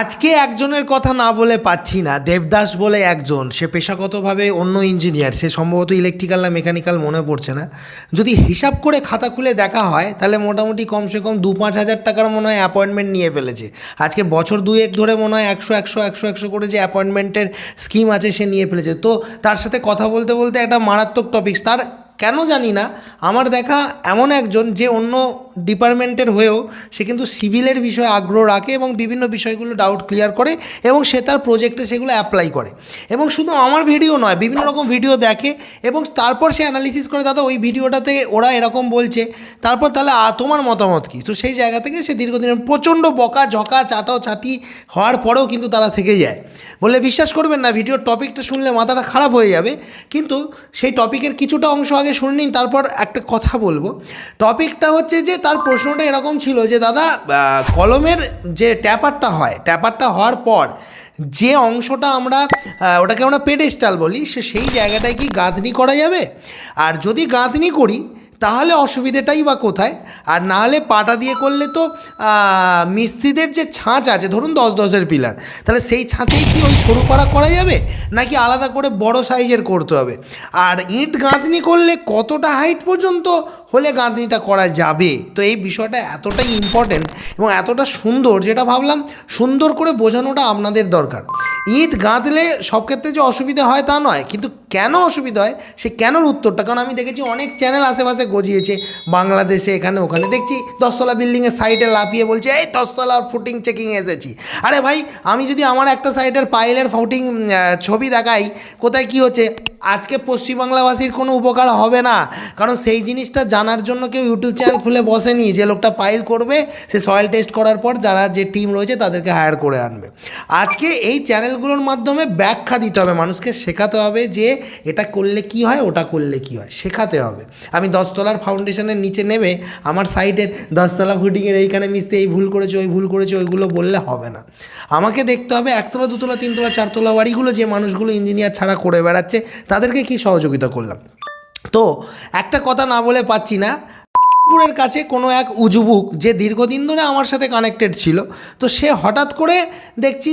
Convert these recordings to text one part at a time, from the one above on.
আজকে একজনের কথা না বলে পাচ্ছি না। দেবদাস বলে একজন। সে পেশাগতভাবে অন্য ইঞ্জিনিয়ার সে সম্ভবত ইলেকট্রিক্যাল না মেকানিক্যাল মনে পড়ছে না। যদি হিসাব করে খাতা খুলে দেখা হয়, তাহলে মোটামুটি কমসে কম দু পাঁচ হাজার টাকার মনে হয় অ্যাপয়েন্টমেন্ট নিয়ে ফেলেছে। আজকে বছর দুয়েক ধরে মনে হয় একশো একশো একশো একশো করে যে অ্যাপয়েন্টমেন্টের স্কিম আছে সে নিয়ে ফেলেছে। তো তার সাথে কথা বলতে বলতে একটা মারাত্মক টপিকস তার কেন জানি না, আমার দেখা এমন একজন যে অন্য ডিপার্টমেন্টের হয়েও সে কিন্তু সিভিলের বিষয়ে আগ্রহ রাখে এবং বিভিন্ন বিষয়গুলো ডাউট ক্লিয়ার করে এবং সে তার প্রজেক্টে সেগুলো অ্যাপ্লাই করে। এবং শুধু আমার ভিডিও নয়, বিভিন্ন রকম ভিডিও দেখে এবং তারপর সে অ্যানালিসিস করে, দাদা, ওই ভিডিওটাতে ওরা এরকম বলছে, তারপর তাহলে তোমার মতামত কী? তো সেই জায়গা থেকে সে দীর্ঘদিনের প্রচণ্ড বকা, ঝকা, চাটাও চাটি হওয়ার পরেও কিন্তু তারা থেকে যায়। বলে বিশ্বাস করবেন না ভিডিওর টপিকটা শুনলে মাথাটা খারাপ হয়ে যাবে। কিন্তু সেই টপিকের কিছুটা অংশ আগে শুনে নিন, তারপর একটা কথা বলব। টপিকটা হচ্ছে যে, তার প্রশ্নটা এরকম ছিল যে, দাদা কলমের যে ট্যাপারটা হয়, ট্যাপারটা হওয়ার পর যে অংশটা আমরা ওটাকে আমরা পেডেস্টাল বলি, সে সেই জায়গাটায় কি গাঁথনি করা যাবে? আর যদি গাঁথনি করি তাহলে অসুবিধেটাই বা কোথায়? আর না হলে পাটা দিয়ে করলে তো মিস্ত্রিদের যে ছাঁচ আছে, ধরুন দশ দশের পিলার, তাহলে সেই ছাঁচেই কি ওই সরু পাড়া করা যাবে? নাকি আলাদা করে বড় সাইজের করতে হবে? আর ইট গাঁথনি করলে কতটা হাইট পর্যন্ত হলে গাঁথনিটা করা যাবে? তো এই বিষয়টা এতটাই ইম্পর্ট্যান্ট এবং এতটা সুন্দর, যেটা ভাবলাম সুন্দর করে বোঝানোটা আপনাদের দরকার। ইট গাঁথলে সব ক্ষেত্রে যে অসুবিধা হয় তা নয়, কিন্তু কেন অসুবিধা হয় সে কেনর উত্তরটা? কারণ আমি দেখেছি অনেক চ্যানেল আশেপাশে গজিয়েছে, বাংলাদেশে এখানে ওখানে দেখছি দশতলা বিল্ডিংয়ের সাইডে লাফিয়ে বলছে, এই দশতলা ফুটিং চেকিং এসেছি। আরে ভাই, আমি যদি আমার একটা সাইডের পাইলের ফুটিং ছবি দেখাই, কোথায় কি হচ্ছে? আজকে পশ্চিমবাংলাবাসীর কোনো উপকার হবে না। কারণ সেই জিনিসটা জানার জন্য কেউ ইউটিউব চ্যানেল খুলে বসেনি। যে লোকটা পাইল করবে, সে সয়েল টেস্ট করার পর যারা যে টিম রয়েছে তাদেরকে হায়ার করে আনবে। আজকে এই চ্যানেলগুলোর মাধ্যমে ব্যাখ্যা দিতে হবে। মানুষকে শেখাতে হবে যে এটা করলে কি হয়, ওটা করলে কি হয়। শেখাতে হবে। আমি দশতলার ফাউন্ডেশনের নিচে নেবে আমার সাইডের দশতলা ফুটিংয়ের এইখানে মিশতে এই ভুল করেছে, ওই ভুল করেছে, ওইগুলো বললে হবে না। আমাকে দেখতে হবে একতলা, দুতলা, তিনতলা, চারতলা বাড়িগুলো যে মানুষগুলো ইঞ্জিনিয়ার ছাড়া করে বেড়াচ্ছে, তাদেরকে কি সহযোগিতা করলাম? তো একটা কথা না বলে পাচ্ছি না। পুরের কাছে কোনো এক উজুবুক যে দীর্ঘদিন ধরে আমার সাথে কানেক্টেড ছিল, তো সে হঠাৎ করে দেখছি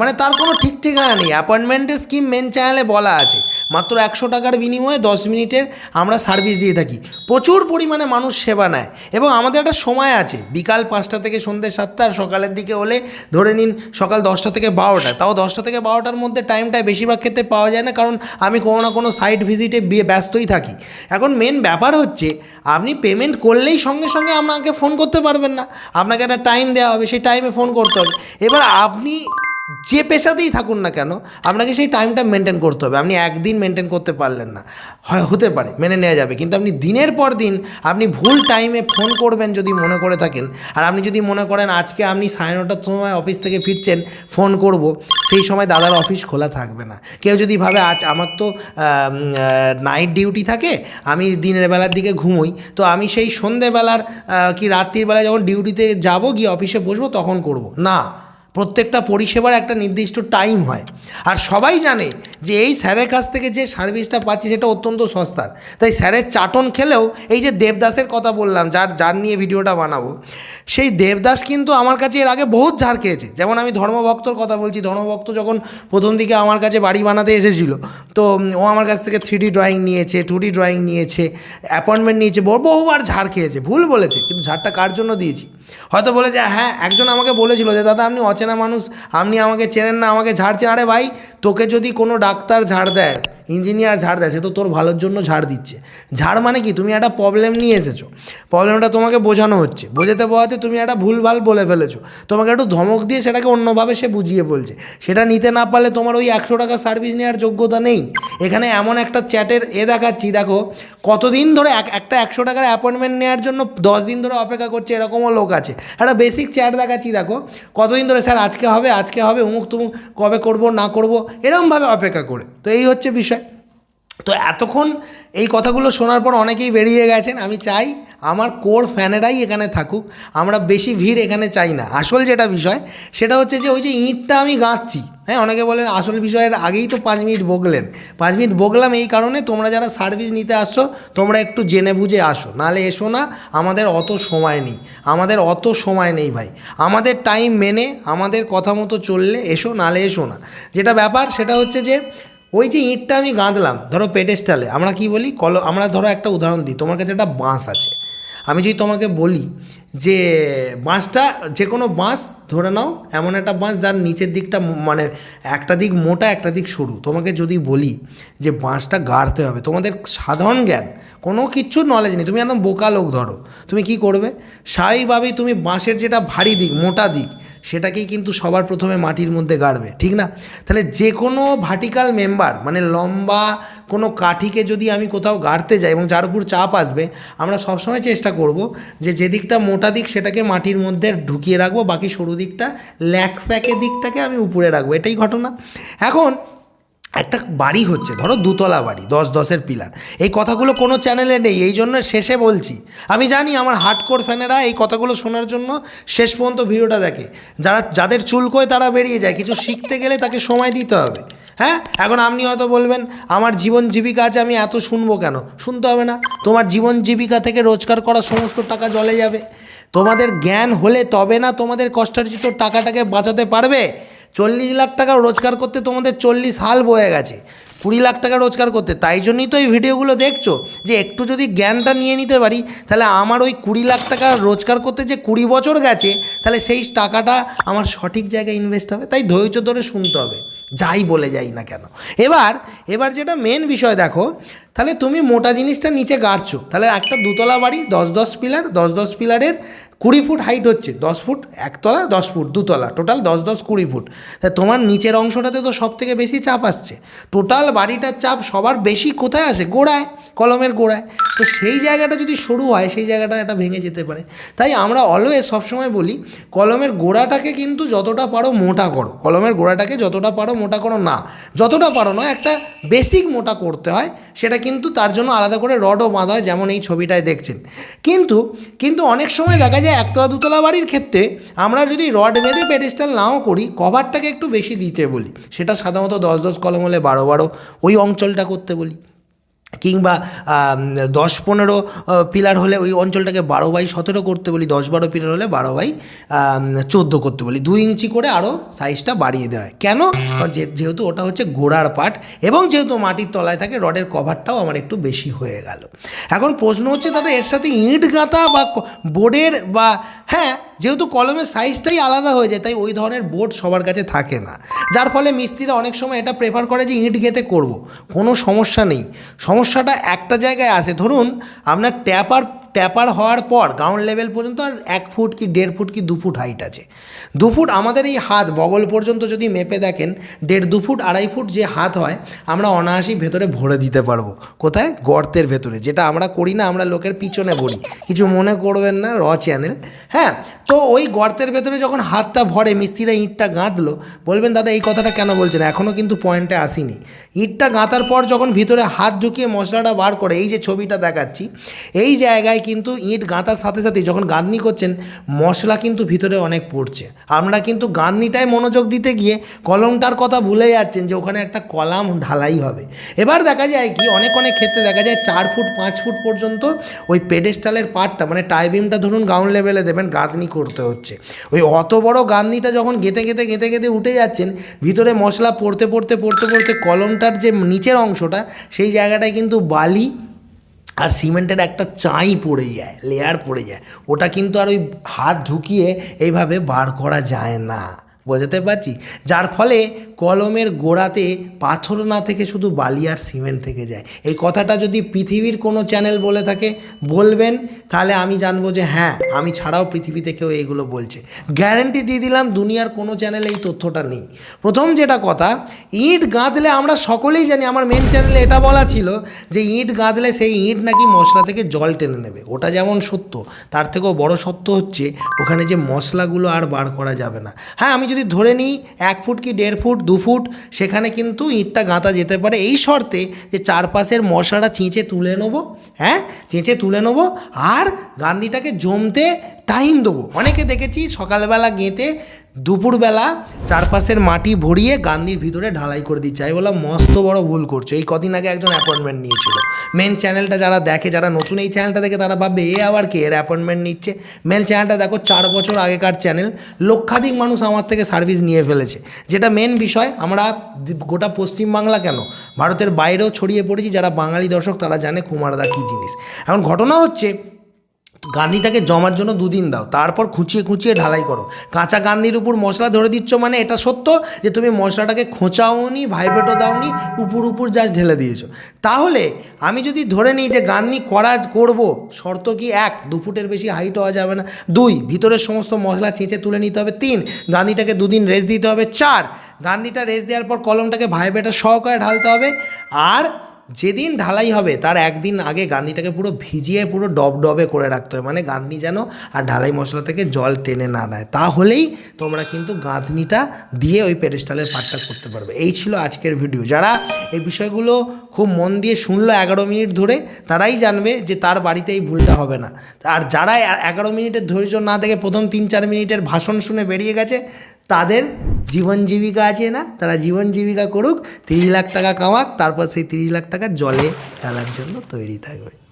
মানে তার কোনো ঠিক ঠিকানা নেই। অ্যাপয়েন্টমেন্টের স্কিম মেন চ্যানেলে বলা আছে। মাত্র একশো টাকার বিনিময়ে দশ মিনিটের আমরা সার্ভিস দিয়ে থাকি। প্রচুর পরিমাণে মানুষ সেবা নেয় এবং আমাদের একটা সময় আছে। বিকাল পাঁচটা থেকে সন্ধ্যে সাতটা আর সকালের দিকে হলে ধরে নিন সকাল দশটা থেকে বারোটা। তাও দশটা থেকে বারোটার মধ্যে টাইমটা বেশিরভাগ ক্ষেত্রে পাওয়া যায় না কারণ আমি কোনো না কোনো সাইট ভিজিটে ব্যস্তই থাকি। এখন মেন ব্যাপার হচ্ছে আপনি পেমেন্ট করলেই সঙ্গে সঙ্গে আপনাকে ফোন করতে পারবেন না। আপনাকে একটা টাইম দেওয়া হবে, সেই টাইমে ফোন করতে হবে। এবার আপনি যে পেশাতেই থাকুন না কেন, আপনাকে সেই টাইমটা মেনটেন করতে হবে। আপনি একদিন মেনটেন করতে পারলেন না। হয়, হতে পারে, মেনে নেওয়া যাবে। কিন্তু আপনি দিনের পর দিন আপনি ভুল টাইমে ফোন করবেন যদি মনে করে থাকেন, আর আপনি যদি মনে করেন আজকে আপনি সাড়ে নটার সময় অফিস থেকে ফিরছেন ফোন করব, সেই সময় দাদার অফিস খোলা থাকবে না। কেউ যদি ভাবে, আজ আমার তো নাইট ডিউটি থাকে, আমি দিনের বেলার দিকে ঘুমোই। তো আমি সেই সন্ধেবেলার কি রাত্রির বেলায় যখন ডিউটিতে যাব, গিয়ে অফিসে বসবো, তখন করব। না। প্রত্যেকটা পরিষেবার একটা নির্দিষ্ট টাইম হয়। আর সবাই জানে যে এই স্যারের কাছ থেকে যে সার্ভিসটা পাচ্ছি সেটা অত্যন্ত সস্তার। তাই স্যারের চাটন খেলেও এই যে দেবদাসের কথা বললাম, যার যার নিয়ে ভিডিওটা বানাবো, সেই দেবদাস কিন্তু আমার কাছে এর আগে বহুত ঝাড় খেয়েছে। যেমন আমি ধর্মভক্তর কথা বলছি, ধর্মভক্ত যখন প্রথম দিকে আমার কাছে বাড়ি বানাতে এসেছিল, তো ও আমার কাছ থেকে থ্রি ড্রয়িং নিয়েছে টু ড্রয়িং নিয়েছে অ্যাপয়েন্টমেন্ট নিয়েছে বহুবার ঝাড় খেয়েছে, ভুল বলেছে, কিন্তু ঝাড়টা কার জন্য দিয়েছি? হয়তো বলেছে হ্যাঁ একজন আমাকে বলেছিল যে, দাদা, আপনি অচেনা মানুষ, আপনি আমাকে চেনেন না, আমাকে ঝাড়ছেন আরে ভাই, তোকে যদি কোনো ডাক্তার ঝাড় দেয় ইঞ্জিনিয়ার ঝাড় দেয়, সে তো তোর ভালোর জন্য ঝাড় দিচ্ছে। ঝাড় মানে কি? তুমি একটা প্রবলেম নিয়ে এসেছ। প্রবলেমটা তোমাকে বোঝানো হচ্ছে। বোঝাতে বোঝাতে তুমি একটা ভুলভাল বলে ফেলেছো। তোমাকে একটু ধমক দিয়ে সেটাকে অন্যভাবে সে বুঝিয়ে বলছে। সেটা নিতে না পারলে তোমার ওই একশো টাকা সার্ভিস নেওয়ার যোগ্যতা নেই। এখানে এমন একটা চ্যাটের এ দেখাচ্ছি, দেখো। কতদিন ধরে এক, একটা একশো টাকার অ্যাপয়েন্টমেন্ট নেওয়ার জন্য দশ দিন ধরে অপেক্ষা করছে, এরকমও লোক আছে। একটা বেসিক চ্যাট দেখাচ্ছি, দেখো। কতদিন ধরে, স্যার, আজকে হবে আজকে হবে উমুক তুমুক কবে করব, না করব? এরকমভাবে অপেক্ষা করে। তো এই হচ্ছে বিষয়। তো এতক্ষণ এই কথাগুলো শোনার পর অনেকেই বেরিয়ে গেছেন, আমি চাই আমার কোর ফ্যানেরাই এখানে থাকুক, আমরা বেশি ভিড় এখানে চাই না। আসল যেটা বিষয়, সেটা হচ্ছে যে ওই যে ইঁটটা আমি গাঁচ্ছি হ্যাঁ অনেকে বলেন আসল বিষয়ের আগেই তো পাঁচ মিনিট বগলেন পাঁচ মিনিট বগলাম এই কারণে তোমরা যারা সার্ভিস নিতে আসছো, তোমরা একটু জেনে বুঝে আসো নালে এসো না, আমাদের অত সময় নেই, আমাদের অত সময় নেই ভাই। আমাদের টাইম মেনে, আমাদের কথা মতো চললে এসো নালে এসো না। যেটা ব্যাপার, সেটা হচ্ছে যে ওই যে ইঁটটা আমি গাঁদলাম, ধরো পেটেস্টালে আমরা কি বলি? কল আমরা ধরো একটা উদাহরণ দিই, তোমার কাছে একটা বাঁশ আছে। আমি যদি তোমাকে বলি যে, বাঁশটা যে কোনো বাঁশ ধরে নাও, এমন একটা বাঁশ যার নিচের দিকটা মানে একটা দিক মোটা, একটা দিক সরু। তোমাকে যদি বলি যে বাঁশটা গাড়তে হবে, তোমাদের সাধারণ জ্ঞান কোনো কিচ্ছু নলেজ নেই। তুমি একদম বোকা লোক ধরো। তুমি কি করবে? স্বাভাবিকভাবেই তুমি বাঁশের যেটা ভারী দিক, মোটা দিক, সেটাকেই কিন্তু সবার প্রথমে মাটির মধ্যে গাড়বে, ঠিক না? তাহলে যে কোনো ভার্টিক্যাল মেম্বার মানে লম্বা কোনো কাঠিকে যদি আমি কোথাও গাড়তে যাই এবং যার উপর চাপ আসবে, আমরা সবসময় চেষ্টা করব যে যে দিকটা মোটা দিক সেটাকে মাটির মধ্যে ঢুকিয়ে রাখব, বাকি সরু দিকটা ল্যাক ফ্যাকের দিকটাকে আমি উপরে রাখব। এটাই ঘটনা। এখন একটা বাড়ি হচ্ছে, ধরো দুতলা বাড়ি, দশ দশের পিলার। এই কথাগুলো কোনো চ্যানেলে নেই, এই জন্য শেষে বলছি। আমি জানি আমার হার্ডকোর ফ্যানেরা এই কথাগুলো শোনার জন্য শেষ পর্যন্ত ভিডিওটা দেখে। যারা, যাদের চুলকোয় তারা বেরিয়ে যায়, কিছু শিখতে গেলে তাকে সময় দিতে হবে। হ্যাঁ? এখন আপনি হয়তো বলবেন, আমার জীবন জীবিকা আছে, আমি এত শুনব কেন? শুনতে হবে না। তোমার জীবন জীবিকা থেকে রোজগার করা সমস্ত টাকা জলে যাবে। তোমাদের জ্ঞান হলে তবে না তোমাদের কষ্টার্জিত টাকাটাকে বাঁচাতে পারবে? চল্লিশ লাখ টাকা রোজগার করতে তোমাদের চল্লিশ হাল বয়ে গেছে, কুড়ি লাখ টাকা রোজগার করতে, তাই জন্যই তো এই ভিডিওগুলো দেখছ, যে একটু যদি জ্ঞানটা নিয়ে নিতে পারি, তাহলে আমার ওই কুড়ি লাখ টাকা রোজগার করতে যে কুড়ি বছর গেছে, তাহলে সেই টাকাটা আমার সঠিক জায়গায় ইনভেস্ট হবে, তাই ধৈর্য ধরে শুনতে হবে, যাই বলে যাই না কেন। এবার এবার যেটা মেন বিষয় দেখো, তাহলে তুমি মোটা জিনিসটা নিচে গাড়ছো, তাহলে একটা দুতলা বাড়ি, দশ দশ পিলার, দশ দশ পিলারের কুড়ি ফুট হাইট হচ্ছে, দশ ফুট একতলা, দশ ফুট দুতলা টোটাল দশ দশ কুড়ি ফুট। তা তোমার নিচের অংশটাতে তো সব থেকে বেশি চাপ আসছে। টোটাল বাড়িটার চাপ সবার বেশি কোথায় আছে গোড়ায়। কলমের গোড়ায়। তো সেই জায়গাটা যদি সরু হয়, সেই জায়গাটা এটা ভেঙে যেতে পারে। তাই আমরা অলওয়েজ সবসময় বলি, কলমের গোড়াটাকে কিন্তু যতটা পারো মোটা করো। কলমের গোড়াটাকে যতটা পারো মোটা করো না। যতটা পারো না একটা বেসিক মোটা করতে হয়। সেটা কিন্তু তার জন্য আলাদা করে রডও বাঁধা হয়, যেমন এই ছবিটায় দেখছেন। কিন্তু কিন্তু অনেক সময় দেখা যায় একতলা, দুতলা বাড়ির ক্ষেত্রে আমরা যদি রড বেঁধে পেডেস্টাল নাও করি কভারটাকে একটু বেশি দিতে বলি। সেটা সাধারণত দশ দশ কলম হলে বারো বারো ওই অঞ্চলটা করতে বলি। কিংবা দশ পনেরো পিলার হলে ওই অঞ্চলটাকে বারো বাই সতেরো করতে বলি, দশ বারো পিলার হলে বারো বাই চোদ্দ করতে বলি। দুই ইঞ্চি করে আরও সাইজটা বাড়িয়ে দেওয়া হয়। কেন? যেহেতু ওটা হচ্ছে গোড়ার পাট এবং যেহেতু মাটির তলায় থাকে, রডের কভারটাও আমার একটু বেশি হয়ে গেল। এখন প্রশ্ন হচ্ছে দাদা এর সাথে ইট গাঁথা বা বোর্ডের বা হ্যাঁ যেহেতু কলমের সাইজটাই আলাদা হয়ে যায়, তাই ওই ধরনের বোর্ড সবার কাছে থাকে না। যার ফলে মিস্ত্রিরা অনেক সময় এটা প্রেফার করে যে ইট গেঁথে করব। কোনো সমস্যা নেই। সমস্যাটা একটা জায়গায় আসে ধরুন, আপনার ট্যাপার ট্যাপার হওয়ার পর গ্রাউন্ড লেভেল পর্যন্ত আর এক ফুট কি দেড় ফুট কি দু ফুট হাইট আছে। দু ফুট আমাদের এই হাত বগল পর্যন্ত যদি মেপে দেখেন, দেড় দু ফুট আড়াই ফুট যে হাত হয়, আমরা অনায়াসই ভেতরে ভরে দিতে পারব। কোথায়? গর্তের ভেতরে। যেটা আমরা করি না, আমরা লোকের পিছনে ভরি কিছু মনে করবেন না, র চ্যানেল হ্যাঁ তো ওই গর্তের ভেতরে যখন হাতটা ভরে, মিস্ত্রিরা ইঁটটা গাঁথলো, বলবেন, দাদা, এই কথাটা কেন বলছেন? এখনও কিন্তু পয়েন্টে আসিনি। ইঁটটা গাঁথার পর যখন ভিতরে হাত ঢুকিয়ে মশলাটা বার করে, এই যে ছবিটা দেখাচ্ছি, এই জায়গায় কিন্তু ইঁট গাঁথার সাথে সাথে যখন গাঁথনি করছেন, মশলা কিন্তু ভিতরে অনেক পড়ছে। আমরা কিন্তু গাঁথনিটায় মনোযোগ দিতে গিয়ে কলমটার কথা ভুলে যাচ্ছেন যে ওখানে একটা কলাম ঢালাই হবে। এবার দেখা যায় কি, অনেক অনেক ক্ষেত্রে দেখা যায় চার ফুট, পাঁচ ফুট পর্যন্ত ওই পেডেস্টালের পার্টটা মানে টাইবিমটা ধরুন গ্রাউন্ড লেভেলে দেবেন, গাঁথনি করতে হচ্ছে। ওই অত বড় গাঁথনিটা যখন গেঁথে গেঁথে গেঁথে গেঁথে উঠে যাচ্ছেন, ভিতরে মশলা পড়তে পড়তে পড়তে পড়তে কলমটার যে নিচের অংশটা, সেই জায়গাটায় কিন্তু বালি আর সিমেন্টের একটা চাঁই পড়ে যায় লেয়ার পড়ে যায়। ওটা কিন্তু আর ওই হাত ঢুকিয়ে এইভাবে বার করা যায় না। বোঝাতে পারছি? যার ফলে কলমের গোড়াতে পাথর না থেকে শুধু বালি আর সিমেন্ট থেকে যায়। এই কথাটা যদি পৃথিবীর কোনো চ্যানেল বলে থাকে, বলবেন, তাহলে আমি জানব যে হ্যাঁ আমি ছাড়াও পৃথিবীতে কেউ এইগুলো বলছে। গ্যারেন্টি দিয়ে দিলাম, দুনিয়ার কোনো চ্যানেলে এই তথ্যটা নেই। প্রথম যেটা কথা, ইট গাঁথলে আমরা সকলেই জানি, আমার মেন চ্যানেলে এটা বলা ছিল যে ইট গাঁথলে সেই ইট নাকি মশলা থেকে জল টেনে নেবে। ওটা যেমন সত্য, তার থেকেও বড় সত্য হচ্ছে, ওখানে যে মশলাগুলো আর বার করা যাবে না। হ্যাঁ আমি যদি ধরে নিই, এক ফুট কি দেড় ফুট দু ফুট, সেখানে কিন্তু ইঁটটা গাঁথা যেতে পারে। এই শর্তে যে চারপাশের মশাটা চেঁচে তুলে নেব হ্যাঁ? চেঁচে তুলে নেব আর গান্ধীটাকে জমতে টাইম দেবো। অনেকে দেখেছি সকালবেলা গেঁথে দুপুরবেলা চারপাশের মাটি ভরিয়ে গান্ধীর ভিতরে ঢালাই করে দিচ্ছে। আমি বললাম, মস্ত বড় ভুল করছ। এই কদিন আগে একজন অ্যাপয়েন্টমেন্ট নিয়েছিল। মেন চ্যানেলটা যারা দেখে, যারা নতুন এই চ্যানেলটা দেখে, তারা ভাববে, এ আবার কে? এর অ্যাপয়েন্টমেন্ট নিচ্ছে। মেন চ্যানেলটা দেখো, চার বছর আগেকার চ্যানেল লক্ষাধিক মানুষ আমার থেকে সার্ভিস নিয়ে ফেলেছে। যেটা মেন বিষয়, আমরা গোটা পশ্চিমবাংলা কেন? ভারতের বাইরেও ছড়িয়ে পড়েছি। যারা বাঙালি দর্শক, তারা জানে কুমারদা কী জিনিস। এখন ঘটনা হচ্ছে গান্ধিটাকে জমার জন্য দুদিন দাও, তারপর খুঁচিয়ে খুঁচিয়ে ঢালাই করো। কাঁচা গান্ধির উপর মশলা ধরে দিচ্ছ মানে এটা সত্য? যে তুমি মশলাটাকে খোঁচাওনি, ভাইব্রেটও দাওনি, উপর উপর জাস্ট ঢেলে দিয়েছ। তাহলে আমি যদি ধরে নিই যে গান্ধি করা করব, শর্ত কি এক? দু ফুটের বেশি হাইট হওয়া যাবে না। দুই, ভিতরের সমস্ত মশলা চেঁচে তুলে নিতে হবে। তিন, গান্ধিটাকে দুদিন রেস্ট দিতে হবে। চার, গান্ধিটা রেস্ট দেওয়ার পর কলমটাকে ভাইব্রেটার সহকারে ঢালতে হবে। আর যেদিন ঢালাই হবে, তার একদিন আগে গান্ধীটাকে পুরো ভিজিয়ে পুরো ডব ডবে করে রাখতে হবে মানে গাঁথনি যেন আর ঢালাই মশলা থেকে জল টেনে না নেয়। তাহলেই তোমরা কিন্তু গাঁথনিটা দিয়ে ওই পেডেস্টালের পাটটা করতে পারবে। এই ছিল আজকের ভিডিও যারা এই বিষয়গুলো খুব মন দিয়ে শুনলো এগারো মিনিট ধরে, তারাই জানবে যে তার বাড়িতে এই ভুলটা হবে না। আর যারা এগারো মিনিটের ধৈর্য না দেখে প্রথম তিন চার মিনিটের ভাষণ শুনে বেরিয়ে গেছে তাদের জীবন জীবিকা আছে না, তারা জীবন জীবিকা করুক, তিরিশ লাখ টাকা কামাক, তারপর সেই তিরিশ লাখ টাকা জলে ফেলার জন্য তৈরি থাকবে।